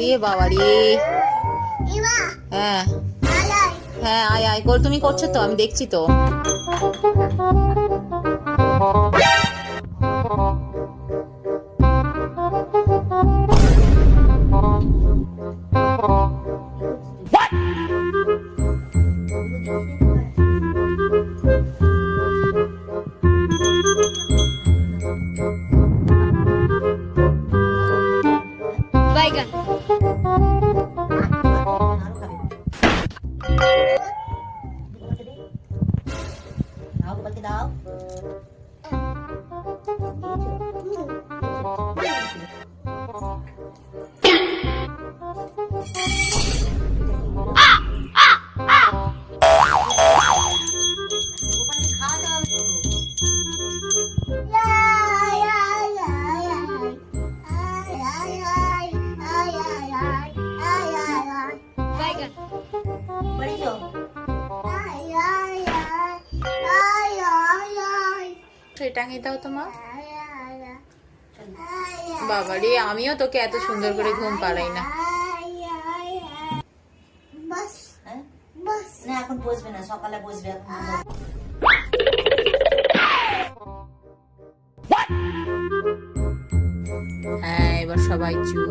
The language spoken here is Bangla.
রে বাবা রে হ্যাঁ। হ্যাঁ আয় আয়। কর তুমি করছ তো আমি দেখছি তো। của mấy cái đó Bacon. টাঙিয়ে দাও তোমার? বাবা রে আমিও তোকে এত সুন্দর করে ঘুম পাড়াই না। না এখন বসবে না সকালে বসবে এখন। হ্যাঁ এবার সবাই চুপ।